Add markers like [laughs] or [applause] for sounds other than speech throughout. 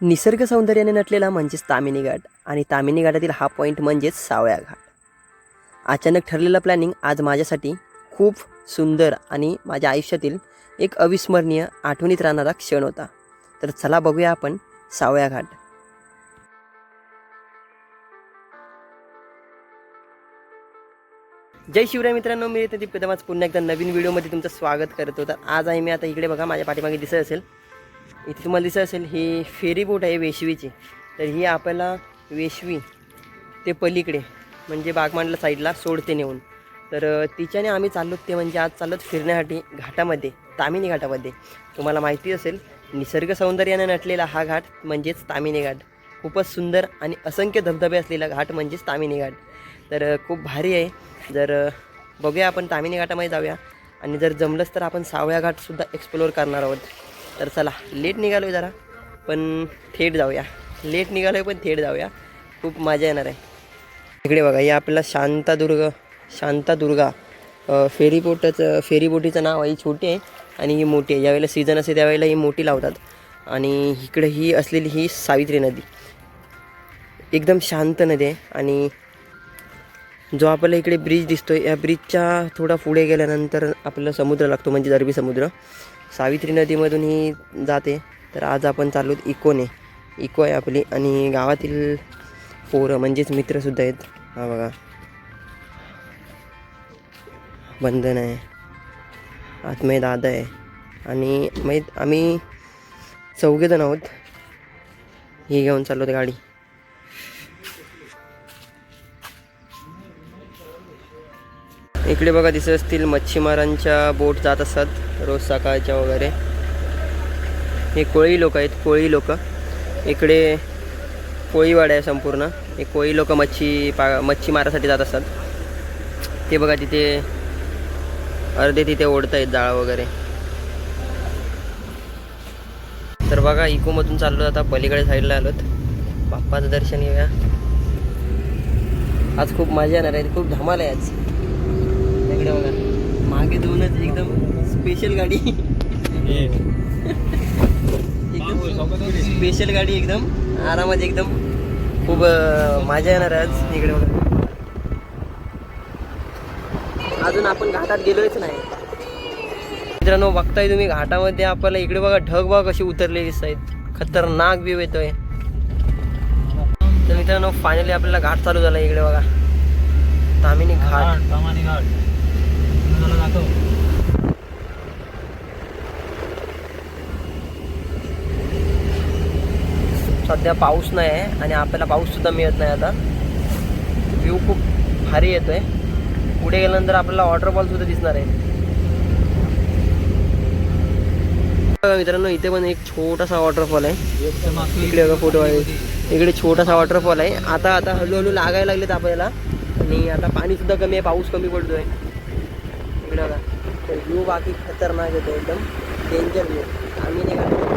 निसर्ग सौंदर्याने नटलेला म्हणजेच तामिनी घाट. आणि तामिनी घाटातील हा पॉईंट म्हणजेच सावळ्या घाट. अचानक ठरलेलं प्लॅनिंग आज माझ्यासाठी खूप सुंदर आणि माझ्या आयुष्यातील एक अविस्मरणीय आठवणीत राहणारा क्षण होता. तर चला बघूया आपण सावळ्या घाट. जय शिवराय मित्रांनो मी ते प्रथमच पुन्हा एकदा नवीन व्हिडिओमध्ये तुमचं स्वागत करत. होतं आज आहे मी आता इकडे बघा माझ्या पाठीमागे दिसत असेल इथे तुम्हाला दिसत असेल ही फेरी बोट आहे वेशवीची. तर ही आपल्याला वेशवी ते पलीकडे म्हणजे बागमांडला साईडला सोडते नेऊन. तर तिच्याने आम्ही चाललो ते म्हणजे आज चालत फिरण्यासाठी घाटामध्ये तामिनी घाटामध्ये. तुम्हाला माहिती असेल निसर्ग सौंदर्याने नटलेला हा घाट म्हणजेच तामिनी घाट. खूपच सुंदर आणि असंख्य धबधबे असलेला घाट म्हणजेच तामिनी घाट. तर खूप भारी आहे. जर बघूया आपण तामिनी घाटामध्ये जाऊया. आणि जर जमलंच तर आपण सावळ्या घाटसुद्धा एक्सप्लोअर करणार आहोत. तर चला लेट निघालो आहे जरा पण थेट जाऊया. लेट निघालो आहे पण थेट जाऊया. खूप मजा येणार आहे. इकडे बघा हे आपल्याला शांतादुर्ग शांतादुर्गा. फेरीबोटचं फेरीबोटीचं नाव आहे ही छोटी आहे आणि ही मोठी आहे. ज्यावेळेला सीझन असते त्यावेळेला ही मोठी लावतात. आणि इकडे ही असलेली ही सावित्री नदी. एकदम शांत नदी आहे आणि जो आपल्याला इकडे ब्रिज दिसतो या ब्रिजच्या थोडा पुढे गेल्यानंतर आपल्याला समुद्र लागतो म्हणजे अरबी समुद्र. सावित्री नदीमधून ही जाते. तर आज आपण चाललो इकोने. इको आहे आपली आणि गावातील पोरं म्हणजेच मित्रसुद्धा आहेत. हा बघा. बंधन आहे. आत्मय दादा आहे. आणि माहीत आम्ही चौघेजण आहोत. ही घेऊन चाललो गाडी. इकडे बघा दिसत असतील मच्छीमारांच्या बोट जात असतात रोज सकाळच्या वगैरे. हे कोळी लोक आहेत कोळी लोक. इकडे कोळीवाडा आहे संपूर्ण. हे कोळी लोक मच्छी पा मच्छी मारासाठी जात असतात. ते बघा तिथे अर्धे तिथे ओढत आहेत जाळं वगैरे. तर बघा इकोमधून चाललो आता पलीकडे साईडला आलोत. बाप्पाचं दर्शन घेऊया. आज खूप मजा येणार आहे खूप धमाल आहे आज. इकडे बघा. मागे दोनच एकदम स्पेशल गाडी. एकदम स्पेशल गाडी एकदम. आरामात एकदम खूप मजा येणार आज इकडे अजून आपण घाटात गेलोच नाही. मित्रांनो बघताय तुम्ही घाटामध्ये आपल्याला इकडे बघा ढग बघा कशी उतरलेली आहेत खतरनाक व्ह्यू येतोय. तर मित्रांनो फायनली आपल्याला घाट चालू झाला इकडे बघा. तामिनी घाट. सध्या पाऊस नाही आहे आणि आपल्याला पाऊस सुद्धा मिळत नाही आता. व्ह्यू खूप भारी येतोय. पुढे गेल्यानंतर आपल्याला वॉटरफॉल सुद्धा दिसणार आहे. बघा मित्रांनो इथे पण एक छोटासा वॉटरफॉल आहे. इकडे बघा फोटो आहे. इकडे छोटासा वॉटरफॉल आहे. आता आता हळूहळू लागायला लागलेत आपल्याला. आणि आता पाणी सुद्धा कमी आहे पाऊस कमी पडतोय. इकडे बघा. तर व्ह्यू बाकी खतरनाक येतो एकदम. डेंजर व्ह्यू आम्ही नाही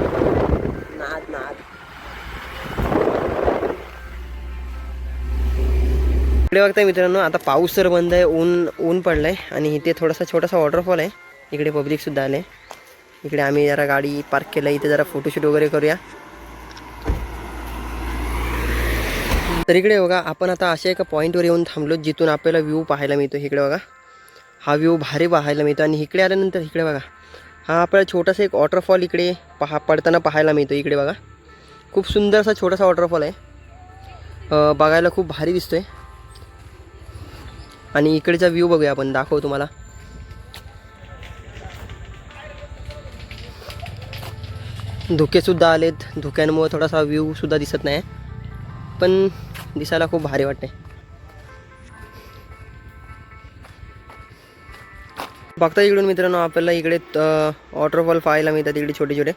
इकडे बघताय मित्रांनो आता पाऊस तर बंद आहे ऊन ऊन पडलं आहे आणि इथे थोडासा छोटासा वॉटरफॉल आहे. इकडे पब्लिकसुद्धा आले. इकडे आम्ही जरा गाडी पार्क केलं इथे जरा फोटोशूट वगैरे करूया. तर इकडे बघा आपण आता अशा एका पॉईंटवर येऊन थांबलो जिथून आपल्याला व्ह्यू पाहायला मिळतो. इकडे बघा. हा व्ह्यू भारी पाहायला मिळतो आणि इकडे आल्यानंतर इकडे बघा. हा आपल्याला छोटासा एक वॉटरफॉल इकडे पहा पडताना पाहायला मिळतो. इकडे बघा. खूप सुंदर असा छोटासा वॉटरफॉल आहे. बघायला खूप भारी दिसतोय. आणि इकडचा व्ह्यू बघूया आपण. दाखवू तुम्हाला. धुकेसुद्धा आलेत. धुक्यांमुळे थोडासा व्ह्यूसुद्धा दिसत नाही. पण दिसायला खूप भारी वाटते बघता इकडून मित्रांनो आपल्याला इकडे वॉटरफॉल पाहायला मिळतात इकडे छोटे छोटे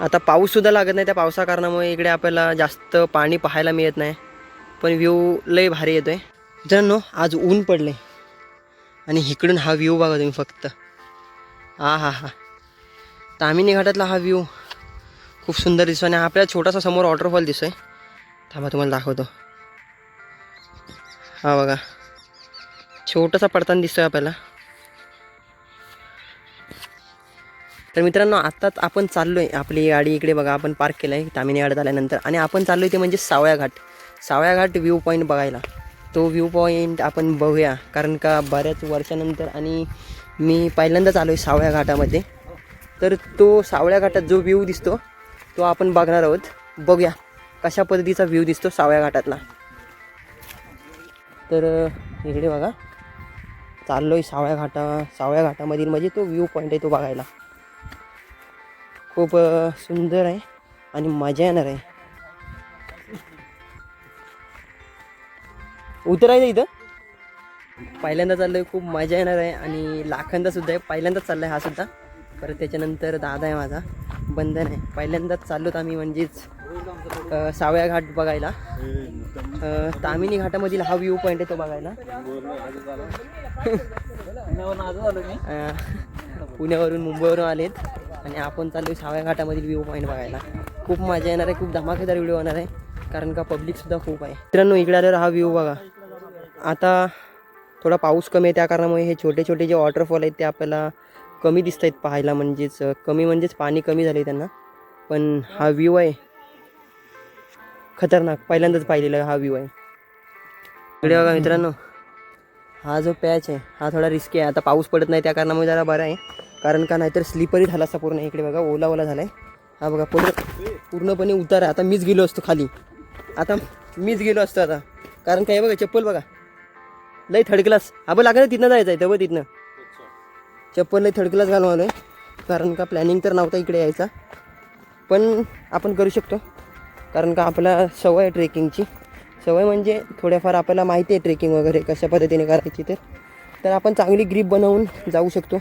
आता पाऊससुद्धा लागत नाही. त्या पावसा कारणामुळे इकडे आपल्याला जास्त पाणी पाहायला मिळत नाही. पण व्ह्यू लय भारी येतो आहे मित्रांनो आज ऊन पडले आणि इकडून हा व्ह्यू बघा तुम्ही फक्त. हा हा हा. तामिनी घाटातला हा व्ह्यू खूप सुंदर दिसतो आणि आपल्याला छोटासा समोर वॉटरफॉल दिसतोय. थांबा तुम्हाला दाखवतो. हा बघा. छोटासा पडताना दिसतोय आपल्याला. तर मित्रांनो आत्ताच आपण चाललो आहे आपली गाडी इकडे बघा आपण पार्क केलं आहे तामिनी घाटात आल्यानंतर. आणि आपण चाललो आहे ते म्हणजे सावळ्या घाट. सावळ्या घाट व्ह्यू पॉईंट बघायला. तो व्ह्यू पॉईंट आपण बघूया. कारण का बऱ्याच वर्षानंतर आणि मी पहिल्यांदाच आलो आहे सावळ्या घाटामध्ये. तर तो सावळ्या घाटात जो व्ह्यू दिसतो तो आपण बघणार आहोत. बघूया कशा पद्धतीचा व्ह्यू दिसतो सावळ्या घाटातला. तर इकडे बघा. चाललो आहे सावळ्या घाटा सावळ्या घाटामधील म्हणजे तो व्ह्यू पॉईंट आहे तो बघायला. खूप सुंदर आहे आणि मजा येणार आहे. उतरायचं इथं? पहिल्यांदा चाललोय खूप मजा येणार आहे आणि लाखांदा सुद्धा आहे. पहिल्यांदाच चाललाय हा सुद्धा. परत त्याच्यानंतर दादा आहे माझा. बंधन आहे. पहिल्यांदाच चाललोत आम्ही म्हणजेच सावया सावळ्या घाट बघायला. तामिनी घाटामधील हा व्ह्यू पॉईंट आहे तो बघायला. पुण्यावरून मुंबईवरून आलेत. आणि आपण चाललो सावळ्या घाटामधील व्ह्यू पॉईंट बघायला. खूप मजा येणार आहे. खूप धमाकेदार व्हिडिओ होणार आहे. कारण का पब्लिकसुद्धा खूप आहे. मित्रांनो इकडे आल्यावर हा व्ह्यू बघा. आता थोडा पाऊस कमी आहे त्या कारणामुळे हे छोटे छोटे जे वॉटरफॉल आहेत ते आपल्याला कमी दिसत आहेत पाहायला म्हणजेच कमी म्हणजेच पाणी कमी झालं त्यांना. पण हा व्ह्यू आहे. खतरनाक. पहिल्यांदाच पाहिलेला हा व्ह्यू आहे. इकडे बघा मित्रांनो. हा जो पॅच आहे हा थोडा रिस्की आहे. आता पाऊस पडत नाही त्या कारणामुळे जरा बरा आहे. कारण का नाहीतर स्लिपरी झाला असा पूर्ण. इकडे बघा ओला ओला झाला आहे हा बघा पूर्ण पूर्णपणे उतार. आहे आता मीच गेलो असतो खाली. आता मीच गेलो असतो आता. कारण काय बघा चप्पल बघा. लई थर्ड क्लास आपण लागेल तिथनं जायचं आहे तेव्हा तिथनं. चप्पल लई थर्ड क्लास घालून आलो आहे कारण का प्लॅनिंग तर नव्हता इकडे यायचा. पण आपण करू शकतो. कारण का आपला सवय आहे ट्रेकिंगची सवय म्हणजे थोड्याफार आपल्याला माहिती आहे ट्रेकिंग वगैरे कशा पद्धतीने करायची तर तर आपण चांगली ग्रीप बनवून जाऊ शकतो.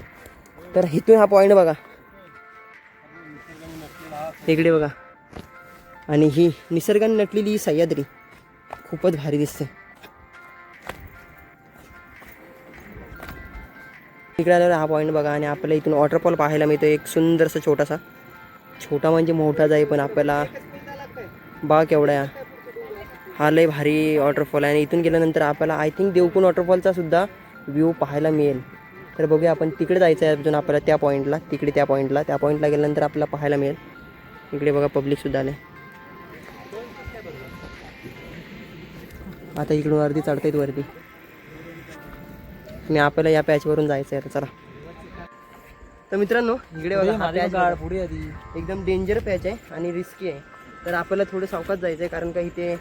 तर इथून हा पॉईंट बघा. इकडे बघा. आणि ही निसर्गाने नटलेली ही सह्याद्री. खूपच भारी दिसते. इकडे आल्यावर हा पॉईंट बघा आणि आपल्याला इथून वॉटरफॉल पाहायला मिळतो एक सुंदरसा छोटासा. छोटा म्हणजे मोठाच आहे पण आपल्याला बघा केवढा आहे. हा लय भारी वॉटरफॉल आहे. आणि इथून गेल्यानंतर आपल्याला आय थिंक देवकुण वॉटरफॉलचा सुद्धा व्ह्यू पाहायला मिळेल. तर बघूया आपण तिकडे जायचं आहे अजून आपल्याला त्या पॉईंटला तिकडे त्या पॉईंटला त्या पॉईंटला गेल्यानंतर आपल्याला पाहायला मिळेल. इकडे बघा पब्लिकसुद्धा आले आता इकडून वरती चढतायत वरती. आणि आपल्याला या पॅचवरून जायचं आहे चला. तर मित्रांनो इकडे बघा. पुढे आधी. एकदम डेंजर पॅच आहे आणि रिस्की आहे. तर आपल्याला थोडं सावकाश जायचं आहे कारण का इथे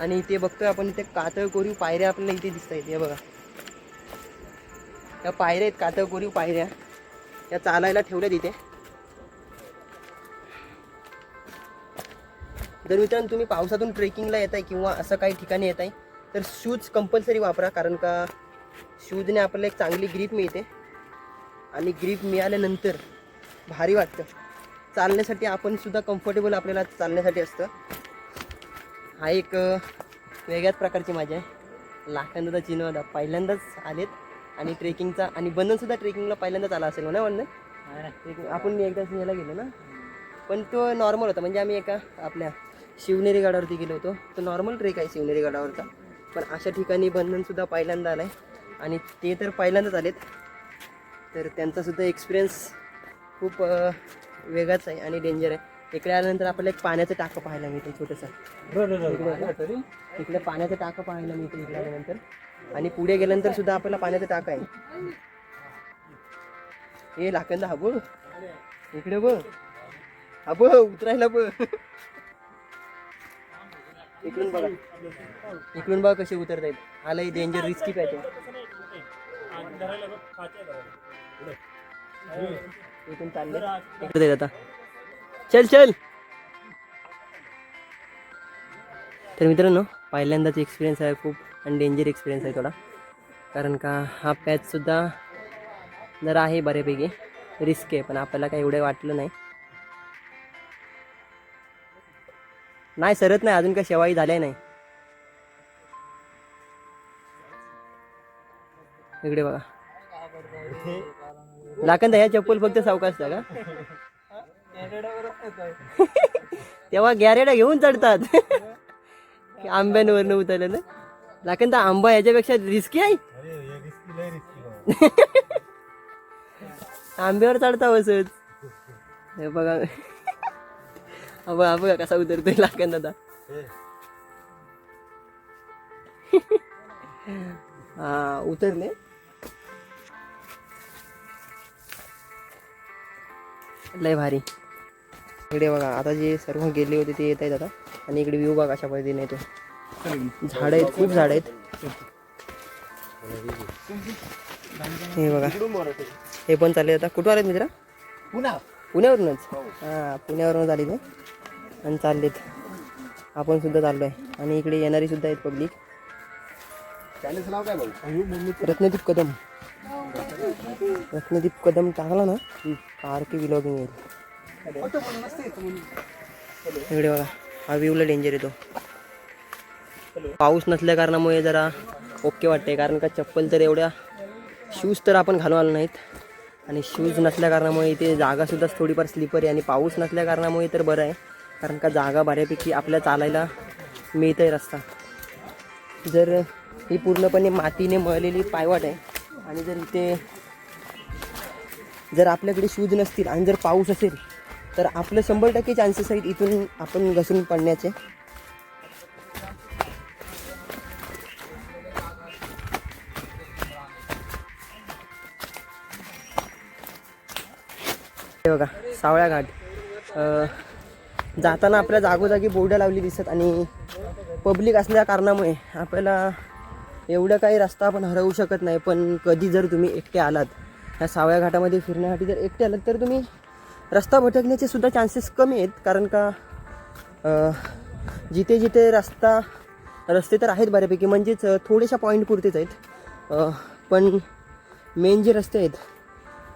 आणि इथे बघतोय आपण इथे कातळ कोरीव पायऱ्या आपल्याला इथे दिसत आहेत हे बघा. त्या पायऱ्या आहेत कातळ कोरीव पायऱ्या. त्या चालायला ठेवल्यात इथे. जर मित्रांनो तुम्ही पावसातून ट्रेकिंगला येत आहे किंवा असं काही ठिकाणी येत आहे तर शूज कंपल्सरी वापरा कारण का शूजने आपल्याला एक चांगली ग्रीप मिळते. आणि ग्रीप मिळाल्यानंतर भारी वाटतं. चालण्यासाठी आपण सुद्धा कम्फर्टेबल आपल्याला चालण्यासाठी असतं. हा एक वेगळ्याच प्रकारची मजा आहे. लाखांदा चिन्ह पहिल्यांदाच आलेत. आणि ट्रेकिंगचा आणि बंधनसुद्धा ट्रेकिंगला पहिल्यांदाच आला असेल ना बंधन? ट्रेकिंग आपण एकदा याला गेलो ना? पण तो नॉर्मल होता. म्हणजे आम्ही एका आपल्या शिवनेरी गडावरती गेलो होतो. तो नॉर्मल ट्रेक आहे शिवनेरी गडावरचा. पण अशा ठिकाणी बंधनसुद्धा पहिल्यांदा आला आहे आणि ते तर पहिल्यांदाच आलेत. तर त्यांचासुद्धा एक्सपिरियन्स खूप वेगळाच आहे आणि डेंजर आहे. इकडे आल्यानंतर आपल्याला एक पाण्याचं टाकं पाहायला मिळतं छोटंसं. इकडे पाण्याचं टाकं पाहायला मिळतं इकडे आल्यानंतर. आणि पुढे गेल्यानंतर सुद्धा आपल्याला पाण्याचं टाकं आहे. हे लाकंद हा बघ. इकडे बघ. हा बघ उतरायला बघ. इकडून बघा. इकडून बघा कसे उतरतायत. आलाही डेंजर रिस्की पॅच आहे इथून चालले. इकडे आता. चल चल. तर मित्रांनो पहिल्यांदाच एक्सपिरियन्स आहे. खूप आणि डेंजर एक्सपिरियन्स आहे थोडा. कारण का हा पॅचसुद्धा जरा आहे बऱ्यापैकी. रिस्क आहे पण आपल्याला काही एवढं वाटलं नाही. नाही सरत नाही अजून काय शेवाई झाल्या नाही. इकडे बघा. लाखन ह्या चप्पल फक्त सावकाश का [laughs] तेव्हा गॅरेडा घेऊन चढतात. [laughs] आंब्यांवरनं उतरलं ना. लाखन तर आंबा याच्यापेक्षा रिस्की आहे? [laughs] आंब्यावर चढता बसत. हे बघा. बघा बघा कसा उतरतोय लागेल दादा? हा उतरले. लय भारी. इकडे बघा आता जे सर्व गेले होते ते येत आहेत आता. आणि इकडे व्ह्यू बघा अशा पद्धतीने येतो झाड आहेत खूप झाड आहेत. हे बघा. हे पण चालले आता. कुठून आलेत मित्रा? पुण्यावरूनच. हां पुण्यावरूनच आली ते आणि चाललेत. आपण सुद्धा चाललो आहे आणि इकडे येणारी सुद्धा आहेत पब्लिक रत्नदीप कदम. रत्नदीप कदम टाकला ना? आर के विलॉगिंग येईल इकडे बघा. हा व्ह्यूला डेंजर येतो पाऊस नसल्या कारणामुळे जरा ओके वाटते कारण का चप्पल तर एवढ्या शूज तर आपण घालून आलो नाहीत. आणि शूज नसल्या कारणामुळे इथे जागासुद्धा थोडीफार स्लिपर आहे. आणि पाऊस नसल्या कारणामुळे तर बरं आहे. कारण का जागा बऱ्यापैकी आपल्या चालायला मिळतं आहे रस्ता. जर ही पूर्णपणे मातीने मळलेली पायवाट आहे आणि जर इथे जर आपल्याकडे शूज नसतील आणि जर पाऊस असेल तर आपलं शंभर टक्के चान्सेस आहेत इथून आपण घसरून पडण्याचे. हे बघा सावळ्या घाट. जाताना आपल्या जागोजागी बोर्ड लावली दिसत आणि पब्लिक असल्या कारणामुळे आपल्याला एवढं काही रस्ता आपण हरवू शकत नाही. पण कधी जर तुम्ही एकटे आलात ह्या सावळ्या घाटामध्ये फिरण्यासाठी जर एकटे आलात तर तुम्ही रस्ता भटकण्याचे सुद्धा चान्सेस कमी आहेत. कारण का जिथे जिथे रस्ता रस्ते तर आहेत बऱ्यापैकी म्हणजेच थोडेशा पॉईंट पुरतेच आहेत. पण मेन जे रस्ते आहेत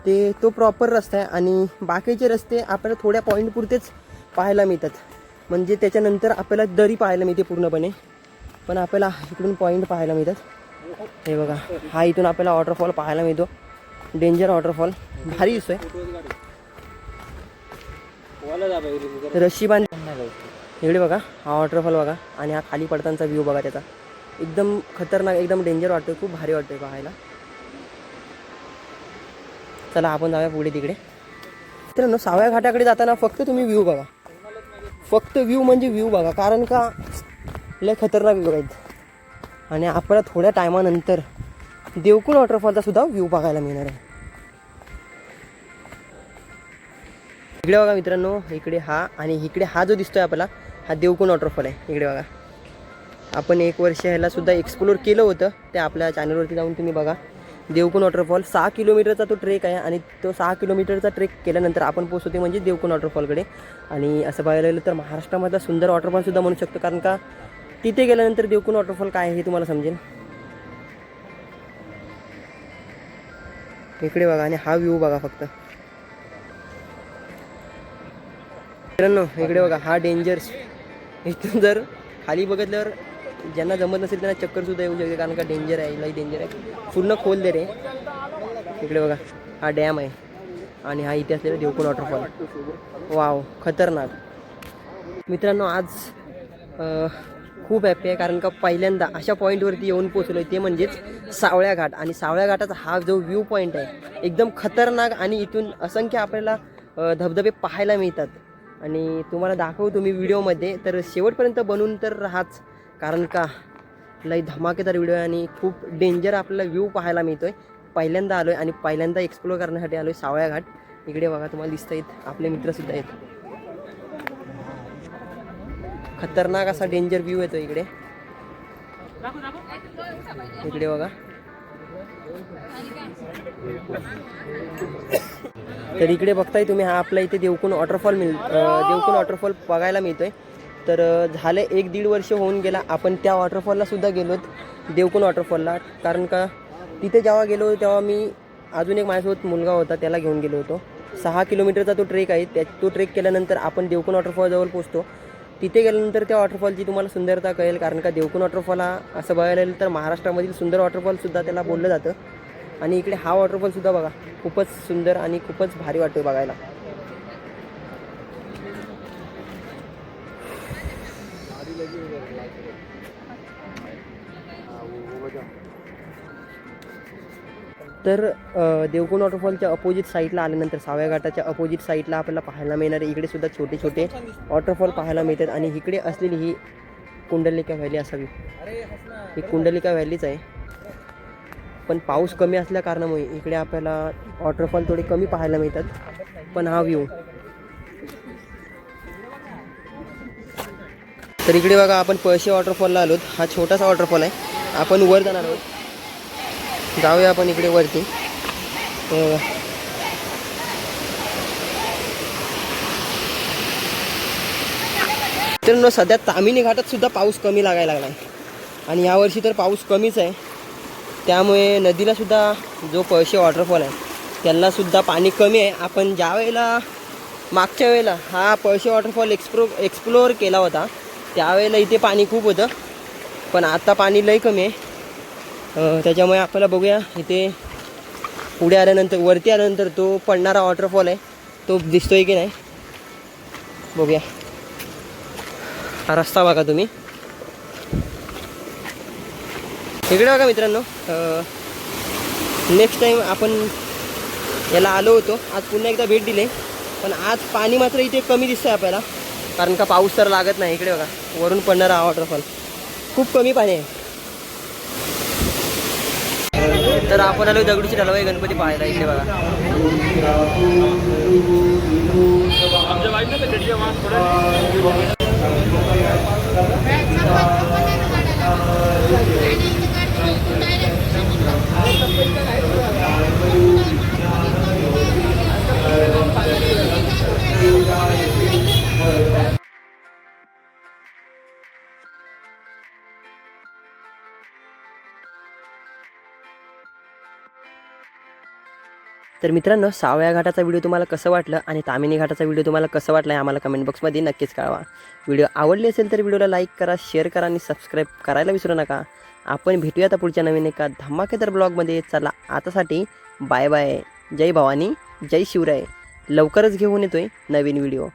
ते तो प्रॉपर रस्ता आहे आणि बाकीचे रस्ते आपल्याला थोड्या पॉईंट पुरतेच पाहायला मिळतात. म्हणजे त्याच्यानंतर आपल्याला दरी पाहायला मिळते पूर्णपणे. पण आपल्याला इकडून पॉईंट पाहायला मिळतात. हे बघा हा इथून आपल्याला वॉटरफॉल पाहायला मिळतो. डेंजर वॉटरफॉल भारी दिसतोय. रशी बांध इकडे बघा हा वॉटरफॉल बघा. आणि हा खाली पडतांचा व्ह्यू बघा त्याचा. एकदम खतरनाक एकदम डेंजर वाटतोय. खूप भारी वाटतोय पाहायला. चला आपण जाऊया पुढे तिकडे. मित्रांनो सावळ्या घाटाकडे जाताना फक्त तुम्ही व्ह्यू बघा. फक्त व्ह्यू म्हणजे व्ह्यू बघा कारण का? लय खतरनाक व्ह्यू आहेत. आणि आपल्याला थोड्या टायमानंतर देवकुल वॉटरफॉलचा सुद्धा व्ह्यू बघायला मिळणार आहे. इकडे बघा मित्रांनो इकडे हा आणि इकडे हा जो दिसतोय आपला हा देवकुण वॉटरफॉल आहे. इकडे बघा. आपण एक वर्ष ह्याला सुद्धा एक्सप्लोर केलं होतं ते आपल्या चॅनलवरती जाऊन तुम्ही बघा. देवकुण वॉटरफॉल सहा किलोमीटरचा तो ट्रेक आहे आणि तो सहा किलोमीटरचा ट्रेक केल्यानंतर आपण पोहोचवते म्हणजे देवकुण वॉटरफॉलकडे आणि असं बघायला गेलं तर महाराष्ट्रामधला सुंदर वॉटरफॉलसुद्धा म्हणू शकतो कारण का तिथे गेल्यानंतर देवकुण वॉटरफॉल काय आहे हे तुम्हाला समजेल? इकडे बघा आणि हा व्ह्यू बघा फक्त. मित्रांनो इकडे बघा हा डेंजर्स इथून जर खाली बघितल्यावर ज्यांना जमत नसेल त्यांना चक्कर सुद्धा येऊ शकते कारण का डेंजर आहे लई डेंजर आहे. पूर्ण खोल दे रे. इकडे बघा हा डॅम आहे. आणि हा इथे असलेला देवकुण वॉटरफॉल वाव खतरनाक. मित्रांनो आज खूप हॅपी आहे कारण का पहिल्यांदा अशा पॉईंटवरती येऊन पोचलो आहे ते म्हणजेच सावळ्या घाट. आणि सावळ्या घाटाचा हा जो व्ह्यू पॉईंट आहे एकदम खतरनाक आणि इथून असंख्य आपल्याला धबधबे पाहायला मिळतात. आणि तुम्हाला दाखवतो मी व्हिडिओमध्ये तर शेवटपर्यंत बनून तर राहाच. कारण का लई धमाकेदार व्हिडिओ आहे आणि खूप डेंजर आपल्याला व्ह्यू पाहायला मिळतो आहे पहिल्यांदा आलो आहे आणि पहिल्यांदा एक्सप्लोअर करण्यासाठी आलो आहे सावळ्या घाट. इकडे बघा तुम्हाला दिसत आहेत आपले मित्रसुद्धा आहेत. खतरनाक असा डेंजर व्ह्यू येतो इकडे. इकडे बघा. तर इकडे बघताय तुम्ही हा आपला इथे देवकुण वॉटरफॉल मिळ देवकुण वॉटरफॉल बघायला मिळतोय. तर झालं एक दीड वर्ष होऊन गेला. आपण त्या वॉटरफॉललासुद्धा गेलोत देवकुण वॉटरफॉलला कारण का तिथे जेव्हा गेलो तेव्हा मी अजून एक माझ्यासोबत मुलगा होता त्याला घेऊन गेलो होतो. सहा किलोमीटरचा तो ट्रेक आहे. त्या तो ट्रेक केल्यानंतर आपण देवकुण वॉटरफॉलजवळ पोचतो तिथे गेल्यानंतर त्या वॉटरफॉलची तुम्हाला सुंदरता कळेल कारण का देवकुण वॉटरफॉल हा असं बघायला गेलं तर महाराष्ट्रामधील सुंदर वॉटरफॉलसुद्धा त्याला बोललं जातं. आणि इकडे हा वॉटरफॉलसुद्धा बघा खूपच सुंदर आणि खूपच भारी वाटतो बघायला. तर अ, वॉटरफॉलच्या अपोजिट साईडला आल्यानंतर साव्या घाटाच्या अपोजिट साईडला आपल्याला पाहायला मिळणारे इकडे सुद्धा छोटे छोटे वॉटरफॉल पाहायला मिळतात आणि इकडे असलेली ही कुंडलिका व्हॅली असावी. ही कुंडलिका व्हॅलीच आहे. पण पाऊस कमी असल्या कारणामुळे इकडे आपल्याला वॉटरफॉल थोडे कमी पाहायला मिळतात. पण हा व्ह्यू तर इकडे बघा आपण पळशी वॉटरफॉलला आलोत. हा छोटासा वॉटरफॉल आहे. आपण वर जाणार आहोत. जाऊया आपण इकडे वरती. मित्रांनो सध्या तामिनी घाटात सुद्धा पाऊस कमी लागायला लागला आहे आणि यावर्षी तर पाऊस कमीच आहे. त्यामुळे नदीला सुद्धा जो पळशे वॉटरफॉल आहे त्यांना सुद्धा पाणी कमी आहे. आपण ज्या वेळेला मागच्या वेळेला हा पळशे वॉटरफॉल एक्सप्लो एक्सप्लोअर केला होता त्यावेळेला इथे पाणी खूप होतं. पण आता पाणी लई कमी आहे. त्याच्यामुळे आपल्याला बघूया इथे पुढे आल्यानंतर वरती आल्यानंतर तो पडणारा वॉटरफॉल आहे. तो दिसतोय की नाही? बघूया. हा रस्ता बघा तुम्ही. इकडे बघा मित्रांनो नेक्स्ट टाईम आपण याला आलो होतो. आज पुन्हा एकदा भेट दिली. पण आज पाणी मात्र इथे कमी दिसतंय आपल्याला. कारण का पाऊस तर लागत नाही. इकडे बघा वरून पडणारा हा वॉटरफॉल खूप कमी पाणी आहे. तर आपण आलो दगडूची ढलवाई गणपती पाहायला. इथे बघा तर मित्रांनो सावळ्या घाटाचा व्हिडिओ तुम्हाला कसं वाटलं आणि तामिनी घाटाचा व्हिडिओ तुम्हाला कसं वाटलं आहे आम्हाला कमेंट बॉक्समध्ये नक्कीच कळवा. व्हिडिओ आवडली असेल तर व्हिडिओला लाईक करा शेअर करा आणि सबस्क्राईब करायला विसरू नका. आपण भेटूया आता पुढच्या नवीन एका धमाकेदार ब्लॉगमध्ये चला आतासाठी बाय बाय जय भवानी जय शिवराय. लवकरच घेऊन येतोय नवीन व्हिडिओ.